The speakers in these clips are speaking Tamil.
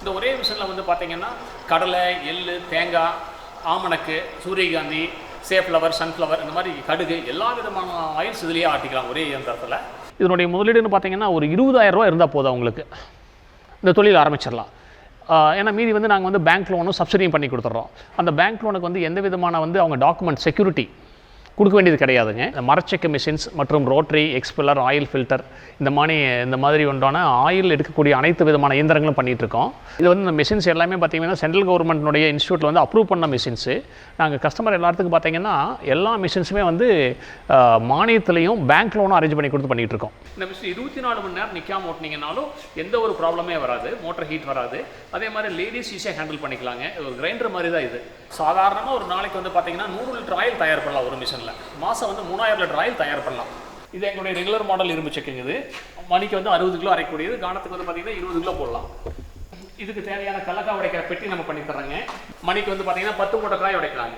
இந்த ஒரே மிஷினில் வந்து பார்த்திங்கன்னா கடலை எள் தேங்காய் ஆமணக்கு சூரியகாந்தி சேஃப்ளவர் சன்ஃப்ளவர் இந்த மாதிரி கடுகு எல்லா விதமான ஆயில்ஸ் இதுலேயே ஆட்டிக்கலாம் ஒரே இயந்திரத்தில். இதனுடைய முதலீடுன்னு பார்த்தீங்கன்னா ஒரு இருபதாயிரம் ரூபா இருந்தால் போதும் அவங்களுக்கு. இந்த தொழில் ஆரம்பிச்சிடலாம். ஏன்னா மீதி வந்து நாங்கள் வந்து பேங்க் லோனும் சப்சிடியும் பண்ணி கொடுத்துட்றோம். அந்த பேங்க் லோனுக்கு வந்து எந்த விதமான வந்து அவங்க டாக்குமெண்ட் செக்யூரிட்டி கொடுக்க வேண்டியது கிடையாதுங்க. இந்த மரச்செக்கு மிஷின்ஸ் மற்றும் ரோட்டரி எக்ஸ்பெல்லர் ஆயில் ஃபில்டர் இந்த மாதிரி இந்த மாதிரி உண்டான ஆயில் எடுக்கக்கூடிய அனைத்து விதமான இயந்திரங்களும் பண்ணிகிட்ருக்கோம் இருக்கோம். இது வந்து இந்த மிஷின்ஸ் எல்லாமே பார்த்தீங்கன்னா சென்ட்ரல் கவர்மெண்ட்னுடைய இன்ஸ்டியூட்டில் வந்து அப்ரூவ் பண்ண மிஷின்ஸு நாங்கள் கஸ்டமர் எல்லாத்துக்கும் பார்த்தீங்கன்னா எல்லா மிஷின்ஸுமே வந்து மானியத்திலையும் பேங்க் லோனும் அரேஞ்ச் பண்ணி கொடுத்து பண்ணிகிட்டு இருக்கோம். இந்த மிஷின் இருபத்தி நாலு மணி நேரம் நிற்காம ஓட்டினீங்கனாலும் எந்த ஒரு ப்ராப்ளமே வராது மோட்டர் ஹீட் வராது. அதே மாதிரி லேடிஸ் ஈஸியாக ஹேண்டில் பண்ணிக்கலாங்க. ஒரு கிரைண்டர் மாதிரி தான் இது. சாதாரணமாக ஒரு நாளைக்கு வந்து பார்த்தீங்கன்னா நூறு லிட்டர் ஆயில் தயார் பண்ணலாம் ஒரு மிஷினில் மாதம் வந்து மூணாயிரம் லிட்டர் ஆயில் தயார் பண்ணலாம். இது எங்களுடைய ரெகுலர் மாடல் இரும்பு செக்குங்க இது. மணிக்கு வந்து அறுபது கிலோ அரைக்கக்கூடியது. கானத்துக்கு வந்து பார்த்தீங்கன்னா இருபது கிலோ போடலாம். இதுக்கு தேவையான கல்லக்காய் உடைக்கிற பெட்டி நம்ம பண்ணி தர்றோங்க. மணிக்கு வந்து பார்த்தீங்கன்னா பத்து மூட்டை காய் உடைக்கலாங்க.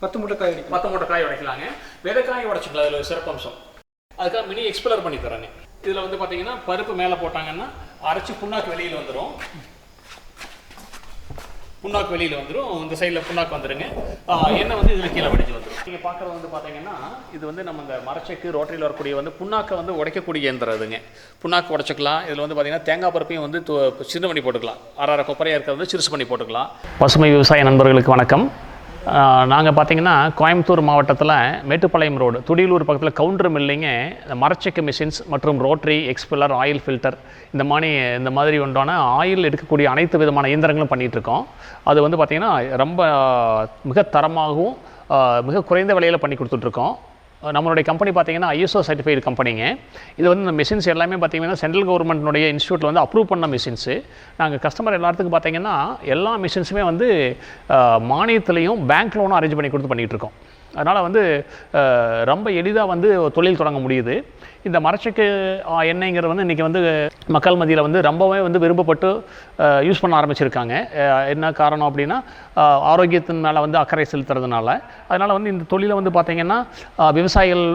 பத்து மூட்டை காய் பத்து மூட்டை காய் உடைக்கலாங்க. விதைக்காய் உடைச்சிக்கலாம் அதில் ஒரு சிறப்பம்சம் அதுக்காக மினி எக்ஸ்ப்ளோர் பண்ணி தரேங்க இதில் வந்து பார்த்தீங்கன்னா பருப்பு மேலே போட்டாங்கன்னா அரைச்சி புண்ணாக்கு வெளியில் வந்துடும் புண்ணாக்கு வெளியில் வந்துடும் இந்த சைடில் புண்ணாக்கு வந்துருங்க. ஆ, எண்ணெய் வந்து இதில் கீழே வடிஞ்சு நீங்கள் பார்க்குறது வந்து பார்த்தீங்கன்னா இது வந்து நம்ம இந்த மரச்செக்கு ரோட்டரியில் வரக்கூடிய வந்து புண்ணாக்கை வந்து உடைக்கக்கூடிய இயந்திரம் இதுங்க புண்ணாக்கு உடைச்சிக்கலாம். இதில் வந்து பார்த்தீங்கன்னா தேங்காய் பருப்பையும் வந்து சிறு சின்ன பண்ணி போட்டுக்கலாம். அரை அரை கொப்பரையாக இருக்கிறது வந்து சிறுசு பண்ணி போட்டுக்கலாம். பசுமை விவசாய நண்பர்களுக்கு வணக்கம். நாங்கள் பார்த்தீங்கன்னா கோயம்புத்தூர் மாவட்டத்தில் மேட்டுப்பாளையம் ரோடு துடியலூர் பக்கத்தில் கவுண்டர் மில்லிங்க இந்த மரச்செக்கு மிஷின்ஸ் மற்றும் ரோட்ரி எக்ஸ்பெல்லர் ஆயில் ஃபில்டர் இந்த மாதிரி இந்த மாதிரி உண்டான ஆயில் எடுக்கக்கூடிய அனைத்து விதமான இயந்திரங்களும் பண்ணிகிட்ருக்கோம் இருக்கோம். அது வந்து பார்த்திங்கன்னா ரொம்ப மிக தரமாகவும் மிக குறைந்த விலையில் பண்ணி கொடுத்துட்ருக்கோம். நம்மளுடைய கம்பெனி பார்த்தீங்கன்னா ஐஎஸ்ஓ சர்டிஃபைடு கம்பெனிங்க. இது வந்து இந்த மிஷின்ஸ் எல்லாமே பார்த்தீங்கன்னா சென்ட்ரல் கவர்மெண்ட்னுடைய இன்ஸ்டியூட்டில் வந்து அப்ரூவ் பண்ண மிஷின்ஸு நாங்கள் கஸ்டமர் எல்லாத்துக்கும் பார்த்தீங்கன்னா எல்லா மிஷின்ஸுமே வந்து மானியத்துலேயும் மானியத்திலையும் பேங்க் லோனும் அரேஞ்ச் பண்ணி கொடுத்து பண்ணிகிட்ருக்கோம் அதனால் வந்து ரொம்ப எளிதாக வந்து தொழில் தொடங்க முடியுது. இந்த மரச்செக்கு எண்ணெய்ங்கிறது வந்து இன்றைக்கி வந்து மக்கள் மத்தியில் வந்து ரொம்பவே வந்து விரும்பப்பட்டு யூஸ் பண்ண ஆரம்பிச்சிருக்காங்க. என்ன காரணம் அப்படின்னா ஆரோக்கியத்தின் மேலே வந்து அக்கறை செலுத்துறதுனால. அதனால் வந்து இந்த தொழிலை வந்து பார்த்திங்கன்னா விவசாயிகள்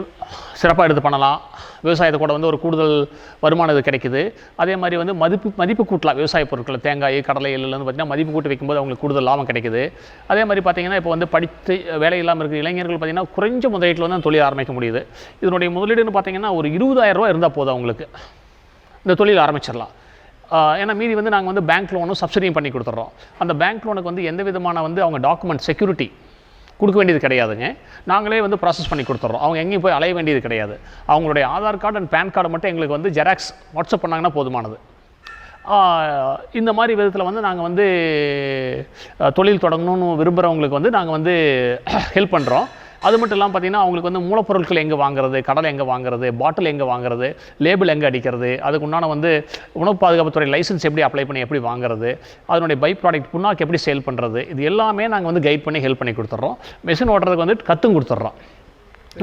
சிறப்பாக எடுத்து பண்ணலாம். விவசாயத்தை கூட வந்து ஒரு கூடுதல் வருமானம் இது கிடைக்குது. அதே மாதிரி வந்து மதிப்பு மதிப்பு கூட்டலாம் விவசாய பொருட்கள் தேங்காய் கடலை எல்லாம் வந்து பார்த்திங்கன்னா மதிப்பு கூட்டி வைக்கும்போது அவங்களுக்கு கூடுதல் லாபம் கிடைக்குது. அதே மாதிரி பார்த்திங்கன்னா இப்போ வந்து படித்து வேலை இல்லாமல் இருக்கிற இளைஞர்கள் பார்த்திங்கன்னா குறைஞ்ச முதலீட்டில் வந்து தொழில் ஆரம்பிக்க முடியுது. இதனுடைய முதலீடுன்னு பார்த்திங்கன்னா ஒரு இருபதாயிரம் ரூபாய் இருந்தால் போதும் அவங்களுக்கு. இந்த தொழில் ஆரம்பிச்சிடலாம். ஏன்னா மீதி வந்து நாங்கள் வந்து பேங்க் லோனும் சப்சிடியும் பண்ணி கொடுத்துட்றோம். அந்த பேங்க் லோனுக்கு வந்து எந்த விதமான வந்து அவங்க டாக்குமெண்ட் செக்யூரிட்டி கொடுக்க வேண்டியது கிடையாதுங்க. நாங்களே வந்து ப்ராசஸ் பண்ணி கொடுத்துட்றோம். அவங்க எங்கேயும் போய் அலைய வேண்டியது கிடையாது. அவங்களுடைய Aadhaar card and PAN card மட்டும் எங்களுக்கு வந்து ஜெராக்ஸ் வாட்ஸ்அப் பண்ணாங்கன்னா போதுமானது. இந்த மாதிரி விதத்தில் வந்து நாங்கள் வந்து தொழில் தொடங்கணும்னு விரும்புகிறவங்களுக்கு வந்து நாங்கள் வந்து ஹெல்ப் பண்ணுறோம் அது மட்டும் இல்லாமல் பார்த்தீங்கன்னா அவங்களுக்கு வந்து மூலப்பொருட்கள் எங்கே வாங்குறது கடலை எங்கே வாங்குறது பாட்டில் எங்கே வாங்குறது லேபிள் எங்கே அடிக்கிறது அதுக்கு உண்டான வந்து உணவு பாதுகாப்புத்துறை லைசன்ஸ் எப்படி அப்ளை பண்ணி எப்படி வாங்குறது அதனுடைய பை ப்ராடக்ட் புண்ணாக்கு எப்படி சேல் பண்ணுறது இது எல்லாமே நாங்கள் வந்து கைட் பண்ணி ஹெல்ப் பண்ணி கொடுத்துட்றோம். மிஷின் ஓட்டுறதுக்கு வந்து கற்றும் கொடுத்துட்றோம்.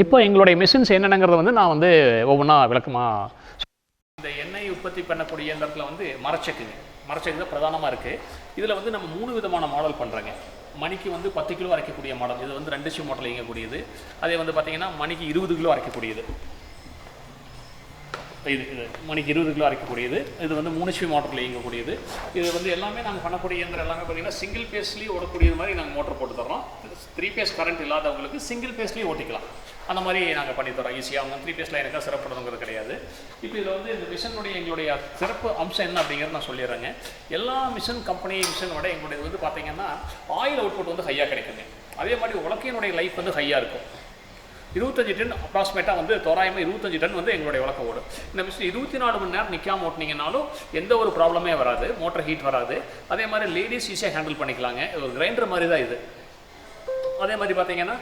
இப்போ எங்களுடைய மிஷின்ஸ் என்னென்னங்கிறத வந்து நான் வந்து ஒவ்வொன்றா விளக்கமாக இந்த எண்ணெய் உற்பத்தி பண்ணக்கூடிய இடத்துல வந்து மரச்சக்குங்க. மரச்சக்கு தான் பிரதானமாக இருக்குது இதில் வந்து நம்ம மூணு விதமான மாடல் பண்ணுறோங்க மணிக்கு வந்து பத்து கிலோ அரைக்கக்கூடிய மாடல். இது வந்து ரெண்டு ஷூ மாடல் இயங்கக்கூடியது. அதே வந்து பார்த்தீங்கன்னா மணிக்கு இருபது கிலோ அரைக்கக்கூடியது. இது இது மணிக்கு இருபது கிலோ அரைக்கக்கூடியது. இது வந்து மூணு சி மோட்டரில் இயங்கக்கூடியது. இது வந்து எல்லாமே நாங்கள் பண்ணக்கூடிய இயந்திரம் எல்லாமே பார்த்தீங்கன்னா சிங்கிள் பேஸ்லேயே ஓடக்கூடியது மாதிரி நாங்கள் மோட்டர் போட்டு தரோம் த்ரீ பேஸ் கரண்ட் இல்லாதவங்களுக்கு சிங்கிள் பேஸ்லேயே ஓட்டிக்கலாம். அந்த மாதிரி நாங்கள் பண்ணி தரோம் ஈஸியாக அவங்க த்ரீ பேஸில் எனக்காக சிறப்படுறதுங்கிறது கிடையாது. இப்போ இதில் வந்து இந்த மிஷினுடைய எங்களுடைய சிறப்பு அம்சம் என்ன அப்படிங்கிறத நான் சொல்லிடுறேங்க. எல்லா மிஷின் கம்பெனி மிஷினோட எங்களுடைய வந்து பார்த்தீங்கன்னா ஆயில் அவுட்புட் வந்து ஹையாக கிடைக்குங்க. அதே மாதிரி உலக்கையினுடைய லைஃப் வந்து ஹையாக இருக்கும். இருபத்தஞ்சி டன் அப்ராக்சிமேட்டாக வந்து தோராயமாக இருபத்தஞ்சி டன் வந்து எங்களுடைய வழக்கம் ஓடும் இந்த மிஷின் இருபத்தி நாலு மணி நேரம் நிற்காம ஓட்டினீங்கனாலும் எந்த ஒரு ப்ராப்ளமே வராது மோட்டர் ஹீட் வராது. அதே மாதிரி லேடிஸ் ஈஸியாக ஹேண்டில் பண்ணிக்கலாங்க. ஒரு கிரைண்டர் மாதிரி தான் இது. அதே மாதிரி பார்த்தீங்கன்னா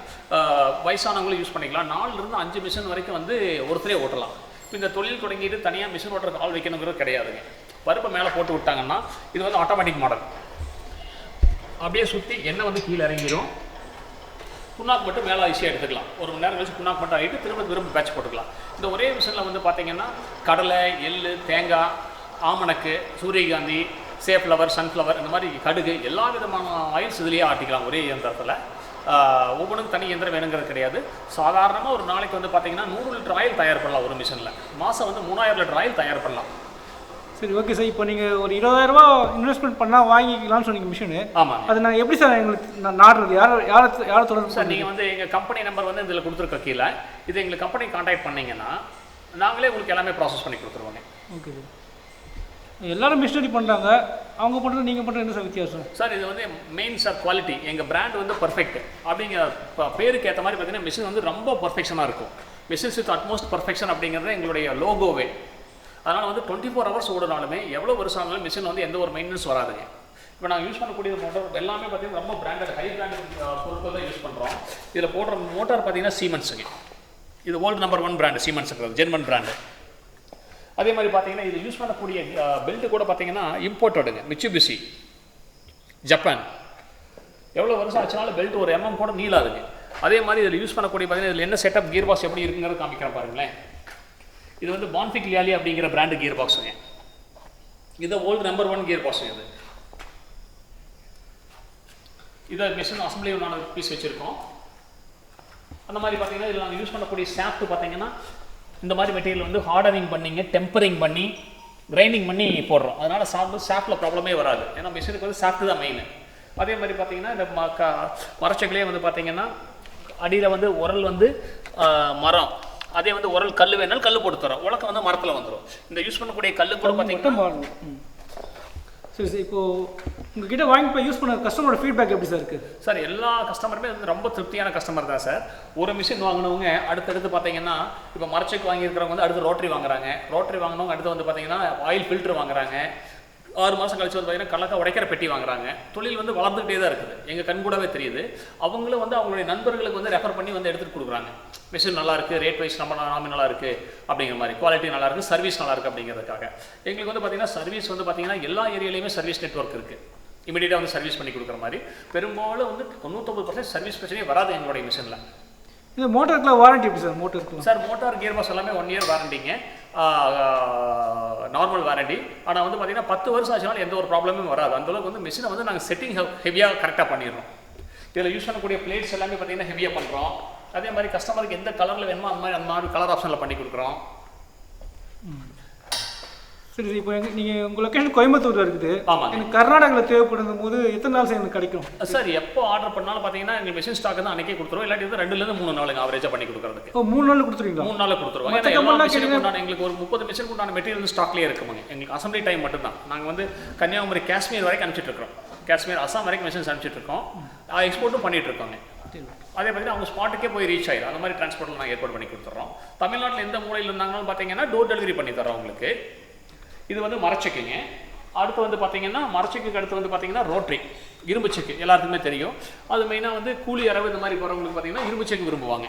வயசானவங்களும் யூஸ் பண்ணிக்கலாம். நாலுலேருந்து அஞ்சு மிஷின் வரைக்கும் வந்து ஒருத்தரே ஓட்டலாம். இப்போ இந்த தொழில் தொடங்கிட்டு தனியாக மிஷின் ஓட்டுறதுக்கு ஆள் வைக்கணுங்கிறது கிடையாதுங்க. பருப்பை மேலே போட்டு விட்டாங்கன்னா இது வந்து ஆட்டோமேட்டிக் மாடல் அப்படியே சுற்றி எண்ணெய் வந்து கீழே இறங்கிடும் புண்ணாக்கு மட்டும் மேலே ஈஸியாக எடுத்துக்கலாம். ஒரு மணி நேரம் கழிச்சு புண்ணாக்கு மட்டும் ஆகிட்டு திரும்ப திரும்ப பேட்ச் போட்டுக்கலாம். இந்த ஒரே மிஷினில் வந்து பார்த்தீங்கன்னா கடலை எள் தேங்காய் ஆமணக்கு சூரியகாந்தி சேஃப்ளவர் சன்ஃப்ளவர் இந்த மாதிரி கடுகு எல்லா விதமான ஆயில்ஸ் இதுலேயே ஆட்டிக்கலாம் ஒரே இயந்திரத்தில். ஒவ்வொன்றும் ஒவ்வொன்றுக்கும் தனி இயந்திரம் வேணுங்கிறது கிடையாது. சாதாரணமாக ஒரு நாளைக்கு வந்து பார்த்தீங்கன்னா நூறு லிட்டர் ஆயில் தயார் பண்ணலாம் ஒரு மிஷினில் மாதம் வந்து மூணாயிரம் லிட்டர் ஆயில் தயார் பண்ணலாம். சரி ஓகே சார் இப்போ நீங்கள் ஒரு இருபதாயிரரூபா இன்வெஸ்ட்மெண்ட் பண்ணால் வாங்கிக்கலாம்னு சொன்னீங்க மிஷினு ஆமாங்க அது நான் எப்படி சார் எங்களுக்கு நான் நாடுறது? யார் யாரை யாரை தொடர்பு சார் நீங்கள் வந்து எங்கள் கம்பெனி நம்பர் வந்து இதில் கொடுத்துருக்க கீழே. இது எங்களுக்கு கம்பெனி காண்டாக்ட் பண்ணீங்கன்னா நாங்களே உங்களுக்கு எல்லாமே ப்ராசஸ் பண்ணி கொடுத்துருவோங்க. ஓகே சார் எல்லாரும் மிஷினரி பண்ணுறாங்க அவங்க பண்ணுறது நீங்கள் பண்ணுறது என்ன சார் வித்தியாசம்? சார் இது வந்து மெயின் சார் குவாலிட்டி எங்கள் பிராண்ட் வந்து பர்ஃபெக்ட் அப்படிங்கிற பேருக்கு ஏற்ற மாதிரி பார்த்தீங்கன்னா மிஷின் வந்து ரொம்ப பர்ஃபெக்ஷனாக இருக்கும். மிஷின்ஸ் வித் அட்மோஸ்ட் பர்ஃபெக்ஷன் அப்படிங்கிறது எங்களுடைய லோகோவே அதனால் வந்து டுவெண்ட்டி ஃபோர் ஹவர்ஸ் ஓடினாலுமே எவ்வளோ வருஷம் ஆனாலும் மிஷின் வந்து எந்த ஒரு மெயின்டெனன்ஸ் வராதுங்க. இப்போ நாங்கள் யூஸ் பண்ணக்கூடிய மோட்டார் எல்லாமே பார்த்தீங்கன்னா ரொம்ப பிராண்டட் ஹை பிராண்டட் பொருட்கள் தான் யூஸ் பண்ணுறோம் இதில் போடுற மோட்டார் பார்த்தீங்கன்னா சீமெண்ட்ஸுங்க இது வேர்ல்டு நம்பர் ஒன் பிராண்டு சீமெண்ட்ஸுங்கிறது ஜெர்மன் பிராண்டு அதே மாதிரி பார்த்தீங்கன்னா இது யூஸ் பண்ணக்கூடிய பெல்ட்டு கூட பார்த்தீங்கன்னா இம்போர்ட்டடுங்க மிச்சுபிசி ஜப்பான் எவ்வளோ வருஷம் ஆச்சுனாலும் பெல்ட் ஒரு எம்எம் கூட நீளாதுங்க. அதே மாதிரி இதில் யூஸ் பண்ணக்கூடிய பார்த்தீங்கன்னா இதில் என்ன செட்டப் கியர் பாக்ஸ் எப்படி இருக்குங்கிறது காமிக்கிறேன் பாருங்களேன். இது வந்து பான்ஃபிக் லியாலி அப்படிங்கிற பிராண்டு கியர் பாக்ஸுங்க இது ஓல்டு நம்பர் ஒன் கியர் பாக்ஸுங்க இது. இதை மிஷின் அசம்பிளி நாலு பீஸ் வச்சுருக்கோம். அந்த மாதிரி பார்த்தீங்கன்னா இதில் நாங்கள் யூஸ் பண்ணக்கூடிய ஷாஃப்ட் பார்த்தீங்கன்னா இந்த மாதிரி மெட்டீரியல் வந்து ஹார்டனிங் பண்ணிங்க டெம்பரிங் பண்ணி கிரைண்டிங் பண்ணி போடுறோம். அதனால் சாப்பிட்டு ஷாஃப்ட்டில் ப்ராப்ளமே வராது. ஏன்னா மிஷினுக்கு வந்து ஷாஃப்ட் தான் மெயின் அதே மாதிரி பார்த்தீங்கன்னா இந்த ம க மரச்சக்கிலே வந்து பார்த்தீங்கன்னா அடியில் வந்து உரல் வந்து மரம். அதே வந்து உரல் கல் வேணாலும் கல் போட்டு தரோம். உலக்கம் வந்து மரத்தில் வந்துடும் இந்த யூஸ் பண்ணக்கூடிய கல் கூட பார்த்தீங்கன்னா. சரி சரி. இப்போது உங்ககிட்ட வாங்கி போய் யூஸ் பண்ண கஸ்டமரோட ஃபீட்பேக் எப்படி சார் இருக்குது சார் எல்லா கஸ்டமருமே வந்து ரொம்ப திருப்தியான கஸ்டமர் தான் சார் ஒரு மிஷின் வாங்கினவங்க அடுத்தடுத்து பார்த்தீங்கன்னா இப்போ மரச்செக் வாங்கியிருக்கிறவங்க வந்து அடுத்து ரோட்டரி வாங்குறாங்க. ரோட்டரி வாங்கினவங்க அடுத்து வந்து பார்த்தீங்கன்னா ஆயில் ஃபில்டர் வாங்குறாங்க. ஆறு மாதம் கழிச்சு வந்து பார்த்தீங்கன்னா கலக்க உடைக்கிற பெட்டி வாங்குறாங்க. தொழில் வந்து வளர்ந்துகிட்டே தான் இருக்குது. எங்கள் கண் கூடவே தெரியுது. அவங்களும் வந்து அவங்களுடைய நண்பர்களுக்கு வந்து ரெஃபர் பண்ணி வந்து எடுத்துகிட்டு கொடுக்குறாங்க. மிஷின் நல்லா இருக்கு ரேட் வைஸ் நம்ம நாம நல்லா அப்படிங்கிற மாதிரி. குவாலிட்டி நல்லா இருக்கு சர்வீஸ் நல்லா இருக்கு அப்படிங்கிறதுக்காக. எங்களுக்கு வந்து பார்த்தீங்கன்னா சர்வீஸ் வந்து பார்த்தீங்கன்னா எல்லா ஏரியாலையுமே சர்வீஸ் நெட்வொர்க் இருக்கு. இமீடியட்டாக வந்து சர்வீஸ் பண்ணி கொடுக்குற மாதிரி. பெரும்பாலும் வந்து தொண்ணூத்தொம்பது பர்சன்ட் சர்வீஸ் பிரச்சனையே வராது எங்களுடைய மிஷினில் இந்த மோட்டருக்குலாம் வாரண்டி எப்படி சார் மோட்டருக்குலாம் சார் மோட்டார் கியர் பாக்ஸ் எல்லாமே ஒன் இயர் வாரண்டிங்க நார்மல் வாரண்டி ஆனால் வந்து பார்த்தீங்கன்னா பத்து வருஷம் ஆச்சுனாலும் எந்த ஒரு ப்ராப்ளமும் வராது. அந்தளவுக்கு வந்து மிஷினை வந்து நாங்கள் செட்டிங் ஹெவியாக கரெக்டாக பண்ணிடுறோம். இதில் யூஸ் பண்ணக்கூடிய பிளேட்ஸ் எல்லாமே பார்த்திங்கன்னா ஹெவியாக பண்ணுறோம் அதே மாதிரி கஸ்டமருக்கு எந்த கலரில் வேணுமோ அந்த மாதிரி அந்த மாதிரி கலர் ஆப்ஷனில் பண்ணி கொடுக்குறோம். சரி இப்போ எங்க நீங்கள் உங்கள் லொக்கேஷன் கோயம்புத்தூர்ல இருக்குது. ஆமாங்க. எனக்கு கர்நாடகாவில் தேவைப்படும் போது எத்தனை நாள் சார் எனக்கு கிடைக்கும்? சார் எப்போ ஆர்டர் பண்ணாலும் பார்த்தீங்கன்னா எங்கள் மிஷின் ஸ்டாக் தான் அன்றைக்கே கொடுத்துருவோம் இல்லாட்டி வந்து ரெண்டுலேருந்து மூணு நாளுங்க ஆவரேஜாக பண்ணி கொடுக்குறதுக்கு. ஓ மூணு நாள் கொடுத்துருவீங்களா? மூணு கேட்டீங்கன்னா- உண்டான எங்களுக்கு ஒரு முப்பது மிஷினுக்கு உண்டான மெட்டீரியல் ஸ்டாக்லேயே இருக்குமாங்க. எங்களுக்கு அசம்பிளி டைம் மட்டும்தான். நாங்கள் வந்து கன்னியாகுமரி காஷ்மீர் வரைக்கும் அனுப்பிச்சிட்டு இருக்கோம் காஷ்மீர் அசாம் வரைக்கும் மிஷின்ஸ் அனுப்பிச்சிட்டு இருக்கோம். எக்ஸ்போர்ட்டும் பண்ணிட்டு இருக்கோங்க. அதே பார்த்தீங்கன்னா அவங்க ஸ்பாட்டுக்கே போய் ரீச் ஆயிடும் அந்த மாதிரி டிரான்ஸ்போர்ட்டில் நாங்கள் ஏற்பாடு பண்ணி கொடுத்துட்றோம். தமிழ்நாட்டில் எந்த மூலையில் இருந்தாங்கன்னு பார்த்தீங்கன்னா டோர் டெலிவரி பண்ணி தரோம் உங்களுக்கு. இது வந்து மரச்செக்குங்க. அடுத்து வந்து பார்த்தீங்கன்னா மரச்செக்குக்கு அடுத்து வந்து பார்த்தீங்கன்னா ரோட்ரி இரும்பு செக்கு எல்லாத்துக்குமே தெரியும். அது மெயினாக வந்து கூலி அரவு இந்த மாதிரி போகிறவங்களுக்கு பார்த்தீங்கன்னா இரும்பு செக்கு விரும்புவாங்க.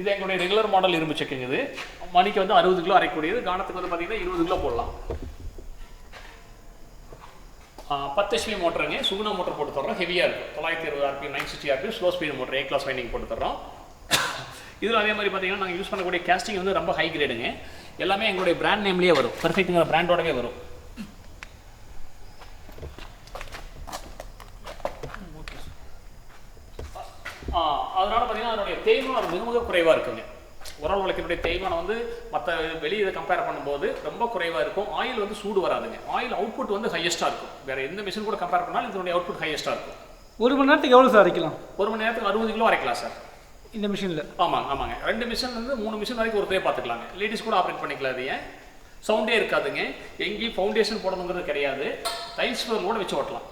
இது எங்களுடைய ரெகுலர் மாடல் இரும்பு செக்குங்க இது. மணிக்கு வந்து அறுபது கிலோ அரைக்கூடியது கானத்துக்கு வந்து பார்த்தீங்கன்னா இருபது கிலோ போடலாம். பத்து ஹெச்பி மோட்டருங்க. சுகுணா மோட்டர் போட்டு தர்றோம். ஹெவியாக இருக்கும். தொள்ளாயிரத்தி இருபது RPM nine sixty RPM slow speed motor A class winding போட்டு தர்றோம். இதில் அதே மாதிரி பார்த்தீங்கன்னா நாங்கள் யூஸ் பண்ணக்கூடிய கேஸ்டிங் வந்து ரொம்ப ஹை கிரேடுங்க எல்லாமே எங்களுடைய பிராண்ட் நேம்லேயே வரும். பர்ஃபெக்ட்டுங்கிற பிராண்டோடவே வரும். அதனால பார்த்தீங்கன்னா அதனுடைய தேய்மானம் மிக மிக குறைவாக இருக்குங்க. உரல் உழைக்கினுடைய தேய்மானம் வந்து மற்ற வெளியே கம்பேர் பண்ணும்போது ரொம்ப குறைவாக இருக்கும். ஆயில் வந்து சூடு வராதுங்க. ஆயில் அவுட்புட் வந்து ஹையஸ்ட்டாக இருக்கும். வேற எந்த மிஷின் கூட கம்பேர் பண்ணாலும் இதனுடைய அவுட்புட் ஹையஸ்ட்டாக இருக்கும். ஒரு மணி நேரத்துக்கு எவ்வளோ சார் அரைக்கலாம்? ஒரு மணி நேரத்துக்கு அறுபது கிலோ அரைக்கலாம் சார். இந்த மிஷினில் ஆமாங்க ஆமாங்க. ரெண்டு மிஷின் வந்து மூணு மிஷின் வரைக்கும் ஒருத்தரே பார்த்துக்கலாங்க. லேடிஸ் கூட ஆப்ரேட் பண்ணிக்கலாம் அது ஏன்? சவுண்டே இருக்காதுங்க. எங்கேயும் ஃபவுண்டேஷன் போடணுங்கிறது கிடையாது. டைல்ஸ் கூட வச்சு ஓட்டலாம்.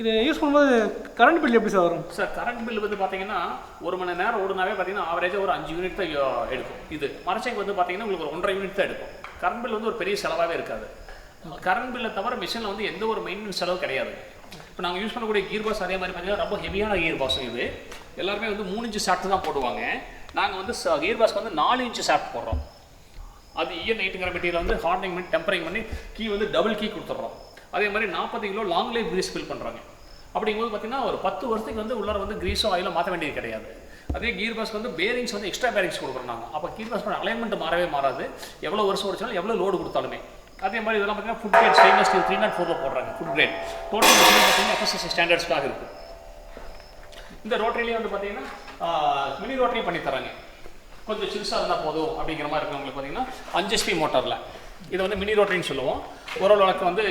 இதை யூஸ் பண்ணும்போது கரண்ட் பில் எப்படி சார் வரும்? சார் கரண்ட் பில் வந்து பார்த்தீங்கன்னா ஒரு மணி நேரம் ஓடுனாவே பார்த்தீங்கன்னா ஆவரேஜாக ஒரு அஞ்சு யூனிட் தான் எடுக்கும். இது மரச்சைக்கு வந்து பார்த்தீங்கன்னா உங்களுக்கு ஒரு ஒன்றரை யூனிட் தான் எடுக்கும். கரண்ட் பில் வந்து ஒரு பெரிய செலவாகவே இருக்காது. கரண்ட் பில்லை தவிர மிஷினில் வந்து எந்த ஒரு மெயின்டெனன்ஸ் செலவு கிடையாது. இப்போ நாங்கள் யூஸ் பண்ணக்கூடிய கீர் பாஸ் அதே மாதிரி பார்த்தீங்கன்னா ரொம்ப ஹெவியான கீர் பாஸ் இது. எல்லாருமே வந்து மூணு இன்ச்சு சாப்பிட்டு தான் போடுவாங்க. நாங்கள் வந்து கீர் பாஸ்க்கு வந்து நாலு இன்ச்சு ஷார்ட் போடுறோம். அது இஎன் நைட்டுங்கிற மெட்டீரியல் வந்து ஹார்டனிங் பண்ணி டெம்பரிங் பண்ணி கீ வந்து டபுள் கீ கொடுத்துட்றோம். அதே மாதிரி நாற்பது kilo long life grease fill பண்ணுறாங்க அப்படிங்கும்போது பார்த்தீங்கன்னா ஒரு பத்து வருஷத்துக்கு வந்து உள்ளார வந்து கிரீஸோ ஆயிலோ மாற்ற வேண்டியது கிடையாது. அதே கீர் பாஸ்க்கு வந்து பேரிங்ஸ் வந்து எக்ஸ்ட்ரா பேரிங்ஸ் கொடுக்குறோம் நாங்கள் அப்போ கீர் பாஸ் அலைன்மெண்ட் மாறவே மாறாது. எவ்வளோ வருஷம் ஓடிச்சாலும் எவ்வளோ லோடு கொடுத்தாலுமே. அதே மாதிரி இதெல்லாம் பார்த்தீங்கன்னா food grade stainless steel three naught ஃபோரில் போடுறாங்க ஃபுட் கிரேட் டோட்டல் பார்த்தீங்கன்னா எஃப்எஸ்எஸ் ஸ்டாண்டர்ட்ஸ்க்காக இருக்குது இந்த ரோட்டரிலேயே வந்து பார்த்தீங்கன்னா மினி ரோட்டரி பண்ணி தராங்க கொஞ்சம் சிறுசாக இருந்தால் போதும் அப்படிங்கிற மாதிரி இருக்கவங்களுக்கு பார்த்தீங்கன்னா அஞ்சு எஸ்பி மோட்டாரில். இது வந்து மினி ரோட்டரின்னு சொல்லுவோம். உரல் வழக்கு வந்து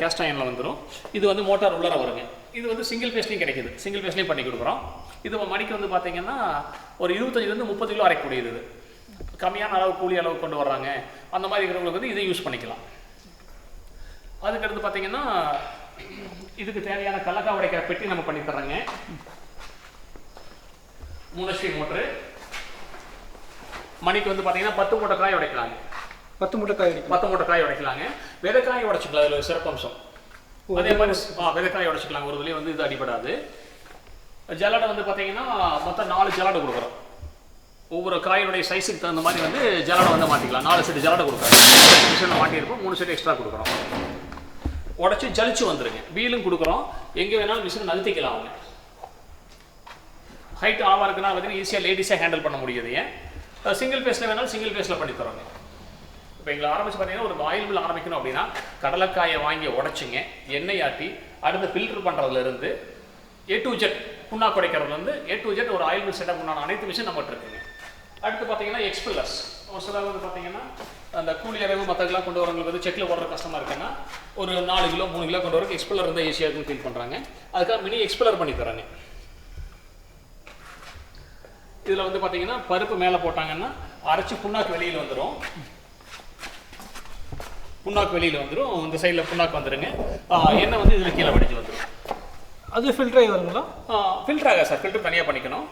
கேஸ்ட் அயனில் வந்துடும் இது வந்து மோட்டார் உள்ளார வருங்க. இது வந்து சிங்கிள் பேஸ்லையும் கிடைக்குது. சிங்கிள் பேஸ்லையும் பண்ணி கொடுக்குறோம். இது மணிக்கு வந்து பார்த்தீங்கன்னா ஒரு இருபத்தஞ்சிலேருந்து முப்பது கிலோ அரைக்கக்கூடியது இது. கம்மியான அளவு கூலி அளவு கொண்டு வர்றாங்க. அந்த மாதிரி இருக்கிறவங்களுக்கு வந்து இதை யூஸ் பண்ணிக்கலாம். அதுக்கடுத்து பார்த்தீங்கன்னா இதுக்கு தேவையான கல்லக்காய் உடைக்கிற பெட்டி நம்ம பண்ணி தர்றோங்க. மூணு ஹெச்பி மோட்ரு. மணிக்கு வந்து பார்த்தீங்கன்னா பத்து மூட்டை காய் உடைக்கலாங்க. பத்து மூட்டை காய் பத்து மூட்டை காய் உடைக்கலாங்க. விதைக்காய் உடைச்சிக்கலாம் அதில் சிறப்பம்சம் அதே மாதிரி ஆ விதைக்காய் உடைச்சிக்கலாம். ஒரு இதுலேயே வந்து இது அடிபடாது. ஜலாடை வந்து பார்த்தீங்கன்னா மொத்தம் நாலு ஜலாடை கொடுக்குறோம். ஒவ்வொரு காயினுடைய சைஸுக்கு தகுந்த மாதிரி வந்து ஜலாடை வந்து மாட்டிக்கலாம் நாலு செட்டு ஜலாடை கொடுக்குறோம். மிஷினில் மாட்டியிருப்போம் மூணு செட் எக்ஸ்ட்ரா கொடுக்குறோம். உடச்சி ஜலிச்சு வந்துருங்க. வீலும் கொடுக்குறோம். எங்கே வேணாலும் மிஷின் நகர்த்திக்கலாம் அவங்க. ஹைட் ஆவா இருக்குன்னா பார்த்தீங்கன்னா ஈஸியாக லேடிஸாக ஹேண்டில் பண்ண முடியுது ஏன்? சிங்கிள் பேஸில் வேணாலும் சிங்கிள் பேஸில் பண்ணி தரோங்க இப்போ எங்களை ஆரம்பிச்சு பார்த்தீங்கன்னா ஒரு ஆயில் மில் ஆரம்பிக்கணும் அப்படின்னா கடலைக்காயை வாங்கி உடச்சிங்க எண்ணெய் ஆட்டி அடுத்து ஃபில்டர் பண்ணுறதுலேருந்து ஏ டு ஜெட் புண்ணா குடைக்கிறதுலேருந்து ஏ டு ஜெட் ஒரு ஆயில் மில் செட்டப் உண்டான அனைத்து மிஷின் நம்மகிட்ட இருக்குங்க. அடுத்து பார்த்தீங்கன்னா எக்ஸ்பில்லர்ஸ் ஒரு சிலர் வந்து பார்த்தீங்கன்னா அந்த கூலி அளவு மற்றதெல்லாம் கொண்டு வரவங்களுக்கு வந்து செக்கில் போடுற கஷ்டமாக இருக்குன்னா ஒரு நாலு கிலோ மூணு கிலோ கொண்டு வரக்கு எக்ஸ்பிளர் இருந்தால் ஈஸியாக இருக்குன்னு ஃபீல் பண்ணுறாங்க அதுக்காக மினி எக்ஸ்பிளர் பண்ணி தராங்க இதில் வந்து பார்த்தீங்கன்னா பருப்பு மேலே போட்டாங்கன்னா அரைச்சி புண்ணாக்கு வெளியில் வந்துடும் புண்ணாக்கு வெளியில் வந்துடும் இந்த சைடில் புண்ணாக்கு வந்துடுங்க எண்ணெய் வந்து இதில் கீழே வடிஞ்சு வந்துடும் அது ஃபில்டர் ஆகி வருங்களா? ஃபில்டர் ஆக சார் ஃபில்டர் தனியாக பண்ணிக்கணும்.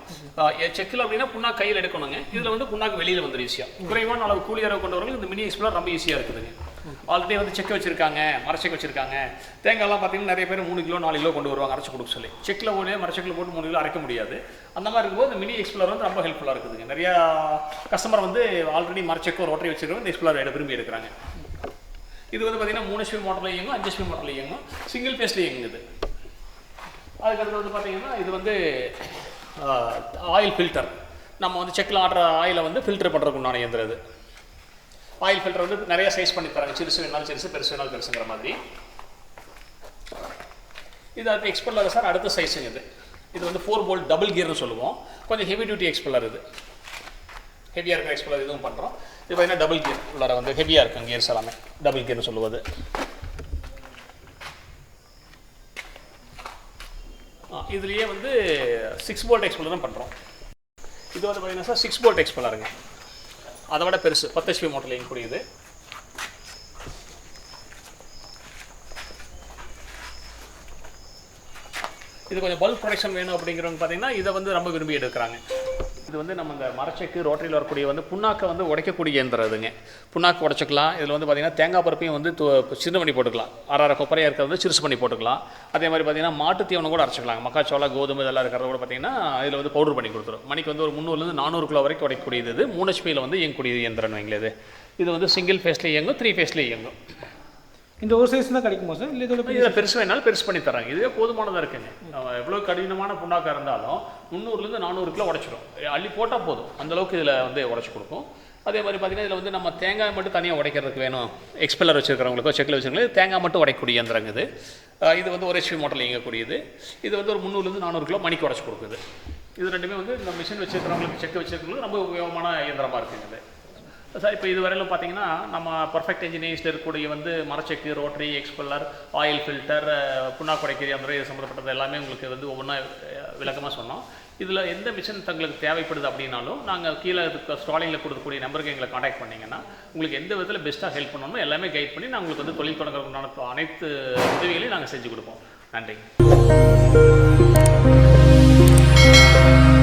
செக்கில் அப்படின்னா புண்ணாக்கு கையில் எடுக்கணுங்க. இதில் வந்து புண்ணாக்கு வெளியில் வந்துடும் ஈஸியாக குறைவான அளவு கொண்டு வரவங்க இந்த மினி எக்ஸ்பிளர் ரொம்ப ஈஸியாக இருக்குதுங்க. ஆல்ரெடி வந்து செக் வச்சுருக்காங்க மரச்செக் வச்சுருக்காங்க. தேங்காய்லாம் பார்த்தீங்கன்னா நிறைய பேர் மூணு கிலோ நாலு கிலோ கொண்டு வருவாங்க அரைச்சி கொடுக்க சொல்லி. செக்கில் ஒரே மரச்செக்கில் போட்டு மூணு கிலோ அரைக்க முடியாது. அந்த மாதிரி இருக்கும்போது இந்த மினி எக்ஸ்பிளர் வந்து ரொம்ப ஹெல்ப்ஃபுல்லாக இருக்குதுங்க. நிறையா கஸ்டமர் வந்து ஆல்ரெடி மரச்செக்கோ ரோட்டரி வச்சுருக்கோம் இந்த எக்ஸ்பிளர் எடுத்து விரும்பி எடுக்கிறாங்க. இது வந்து பார்த்தீங்கன்னா மூணு ஸ்பீட் மோட்டரில் இயங்கும் அஞ்சு ஸ்பீட் மோட்டரில் இயங்கும். சிங்கிள் பேஸில் இயங்குது. அதுக்கடுத்து வந்து பார்த்தீங்கன்னா இது வந்து ஆயில் ஃபில்டர் நம்ம வந்து செக்கில் ஆடுற ஆயிலை வந்து ஃபில்டர் பண்ணுறதுக்கு உண்டான இயந்திரம் இது. ஆயில் ஃபில்டர் வந்து நிறைய சைஸ் பண்ணி தராங்க. சிறுசு வேணாலும் சிறுசு பெருசு வேணாலும் பெருசுங்கிற மாதிரி. இது அது எக்ஸ்பெல்லர் சார். அடுத்த சைஸுங்க இது. இது வந்து ஃபோர் போல்ட் டபுள் கியர்னு சொல்லுவோம். கொஞ்சம் ஹெவி டியூட்டி எக்ஸ்பெல்லர் இது ஹெவியாக இருக்கிற எக்ஸ்பெல்லர் இதுவும் பண்ணுறோம் இது பார்த்தீங்கன்னா டபுள் கியர் உள்ளார வந்து ஹெவியாக இருக்கும் கியர்ஸ் எல்லாமே. டபுள் கியர்னு சொல்லுவது. இதுலேயே வந்து சிக்ஸ் போல்ட் எக்ஸ்பெல்லர் தான் பண்ணுறோம் இது வந்து பார்த்தீங்கன்னா சார் சிக்ஸ் போல்ட் எக்ஸ்பெல்லருங்க அதை விட பெருசு. பத்து ஹெச்பி மோட்டரில் இயங்கக்கூடியது இது கொஞ்சம் பல்க் ப்ரொடக்ஷன் வேணும் அப்படிங்கிறவங்க பார்த்தீங்கன்னா இதை வந்து ரொம்ப விரும்பி எடுக்கிறாங்க. இது வந்து நம்ம இந்த மரச்செக்கு ரோட்டரியில் வரக்கூடிய வந்து புண்ணாக்கை வந்து உடைக்கக்கூடிய இயந்திரம் இதுங்க. புண்ணாக்கு உடைச்சிக்கலாம். இதில் வந்து பார்த்தீங்கன்னா தேங்காய் பருப்பையும் வந்து து- சின்ன பண்ணி போட்டுக்கலாம். அரை அரை கொப்பரையாக இருக்கிறது வந்து சிறுசு பண்ணி போட்டுக்கலாம். அதே மாதிரி பார்த்தீங்கன்னா மாட்டு தீவனம் கூட அரைச்சிக்கலாம் மக்காச்சோளம் கோதுமை இதெல்லாம் இருக்கிறத கூட பார்த்தீங்கன்னா இதில் வந்து பவுடர் பண்ணி கொடுத்துரும். மணிக்கு வந்து ஒரு முந்நூறுலேருந்து நானூறு கிலோ வரைக்கும் உடைக்கக்கூடியது இது. மூணு ஹெச்பியில் வந்து இயங்கக்கூடிய இயந்திரம் வைங்களே இது இது வந்து சிங்கிள் ஃபேஸ்லேயே இயங்கும் த்ரீ ஃபேஸ்லேயே இயங்கும். இந்த ஒரு சைஸ் தான் கிடைக்குமா சார் இல்லை இதோட இதில் பெருசு வேணாலும் பெருசு பண்ணி தராங்க இதுவே போதுமானதாக இருக்குங்க நம்ம எவ்வளோ கடினமான புண்ணாக்கா இருந்தாலும் முந்நூறுலேருந்து நானூறு கிலோ உடைச்சிடும் அள்ளி போட்டால் போதும். அந்த அளவுக்கு இதில் வந்து உடைச்சி கொடுக்கும். அதே மாதிரி பார்த்தீங்கன்னா இதில் வந்து நம்ம தேங்காய் மட்டும் தனியாக உடைக்கிறதுக்கு வேணும். எக்ஸ்பெல்லர் வச்சிருக்கிறவங்களுக்கோ செக்கில் வச்சுருக்கவங்களுக்கு தேங்காய் மட்டும் உடைக்கக்கூடிய இயந்திரங்க இது. இது வந்து ஒரு ஹெச்பி மோட்டரில் இயங்கக்கூடியது. இது வந்து ஒரு முந்நூறுலேருந்து நானூறு கிலோ மணிக்கு உடைச்சி கொடுக்குது. இது ரெண்டுமே வந்து இந்த மிஷின் வச்சிருக்கிறவங்களுக்கு செக் வச்சிருக்கிறவங்களுக்கு ரொம்ப உபயோகமான இயந்திரமாக இருக்குங்க இது. சார் இப்போ இதுவரையிலும் பார்த்தீங்கன்னா நம்ம பர்ஃபெக்ட் இன்ஜினியர்ஸில் இருக்கக்கூடிய வந்து மரச்செக்கு ரோட்டரி எக்ஸ்பெல்லர் ஆயில் ஃபில்டர் புண்ணாக்குடைக்கரி அந்த இது சம்மந்தப்பட்டது எல்லாமே உங்களுக்கு வந்து ஒவ்வொன்றா விளக்கமாக சொன்னோம். இதில் எந்த மிஷின் தங்களுக்கு தேவைப்படுது அப்படின்னாலும் நாங்கள் கீழே இருக்க ஸ்டாலிங்கில் கொடுக்கக்கூடிய நம்பருக்கு எங்களை காண்டாக்ட் பண்ணிங்கன்னா உங்களுக்கு எந்த விதத்தில் பெஸ்ட்டாக ஹெல்ப் பண்ணணுமோ எல்லாமே கைட் பண்ணி நான் உங்களுக்கு வந்து தொழில் தொடங்குறதுக்கான அனைத்து உதவிகளையும் நாங்கள் செஞ்சு கொடுப்போம். நன்றி.